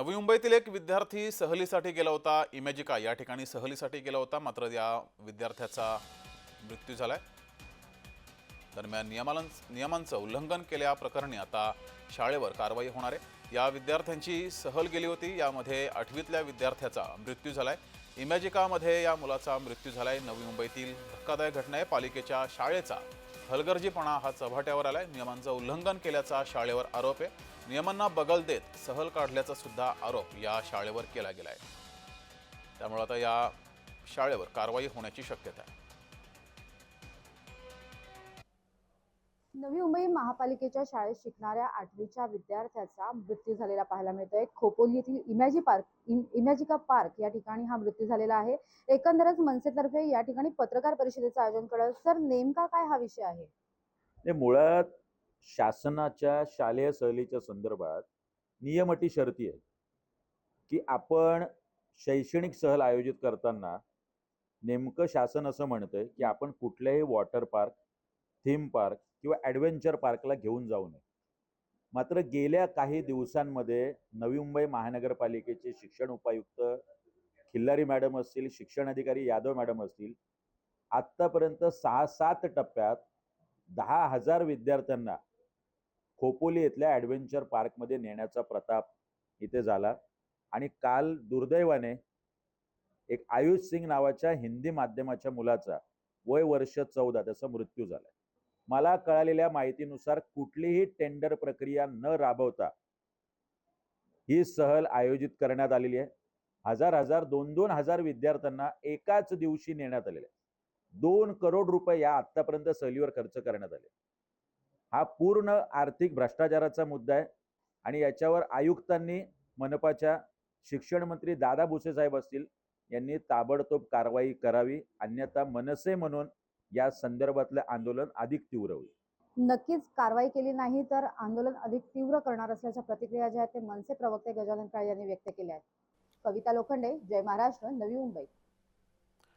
नवी मुंबईतील एक विद्यार्थी सहलीसाठी गेला होता इमॅजिका या ठिकाणी सहलीसाठी गेला होता मात्र या विद्यार्थ्याचा मृत्यू झालाय. दरम्यान नियमाला नियमांचं उल्लंघन केल्याप्रकरणी आता शाळेवर कारवाई होणार आहे. या विद्यार्थ्यांची सहल गेली होती यामध्ये आठवीतल्या विद्यार्थ्याचा मृत्यू झालाय. इमॅजिकामध्ये या मुलाचा मृत्यू झालाय. नवी मुंबईतील धक्कादायक घटना आहे. पालिकेच्या शाळेचा हलगर्जीपणा हा चव्हाट्यावर आलाय. नियमांचं उल्लंघन केल्याचा शाळेवर आरोप आहे. नियमांना बगल देत सहल काढल्याचा सुद्धा आरोप या शाळेवर केला गेलाय. त्यामुळे आता या शाळेवर कारवाई होण्याची शक्यता आहे. नवी मुंबई महापालिकेच्या शाळेत शिकणाऱ्या आठवीच्या विद्यार्थ्याचा मृत्यू झालेला पाहायला मिळतोय. खोपोली येथील इमॅजी पार्क इम- इमॅजिका पार्क या ठिकाणी हा मृत्यू झालेला आहे. एकंदरच मनसेतर्फे या ठिकाणी पत्रकार परिषदेचं आयोजन करत सर नेमका काय हा विषय आहे? ते मुळात शासनाच्या शालेय सहलीच्या संदर्भात नियम अटी शर्ती आहेत. की आपण शैक्षणिक सहल आयोजित करताना नेमकं शासन असं म्हणतंय की आपण कुठल्याही वॉटर पार्क थीम पार्क किंवा ॲडव्हेंचर पार्कला घेऊन जाऊ नये. मात्र गेल्या काही दिवसांमध्ये नवी मुंबई महानगरपालिकेचे शिक्षण उपायुक्त खिल्लारी मॅडम असतील शिक्षण अधिकारी यादव मॅडम असतील आत्तापर्यंत सहा सात टप्प्यात दहा हजार विद्यार्थ्यांना खोपोली इथल्या ॲडव्हेंचर पार्कमध्ये नेण्याचा प्रताप इथे झाला. आणि काल दुर्दैवाने एक आयुष सिंग नावाच्या हिंदी माध्यमाच्या मुलाचा वय वर्ष चौदा त्याचा मृत्यू झाला मला कळालेल्या माहितीनुसार कुठलीही टेंडर प्रक्रिया न राबवता ही सहल आयोजित करण्यात आलेली आहे. हजार हजार दोन दोन हजार विद्यार्थ्यांना एकाच दिवशी नेण्यात आलेले दोन करोड रुपये या आत्तापर्यंत सहलीवर खर्च करण्यात आले. हा पूर्ण आर्थिक भ्रष्टाचाराचा मुद्दा आहे. आणि याच्यावर आयुक्तांनी मनपाच्या शिक्षण मंत्री दादा भुसे साहेब असतील यांनी ताबडतोब कारवाई करावी. अन्यथा मनसे म्हणून या संदर्भातलं आंदोलन अधिक तीव्र होईल. नक्कीच कारवाई केली नाही तर आंदोलन अधिक तीव्र करणार असल्याच्या प्रतिक्रिया ज्या आहेत ते मनसे प्रवक्ते गजानन काळे यांनी व्यक्त केल्या आहेत. कविता लोखंडे जय महाराष्ट्र नवी मुंबई.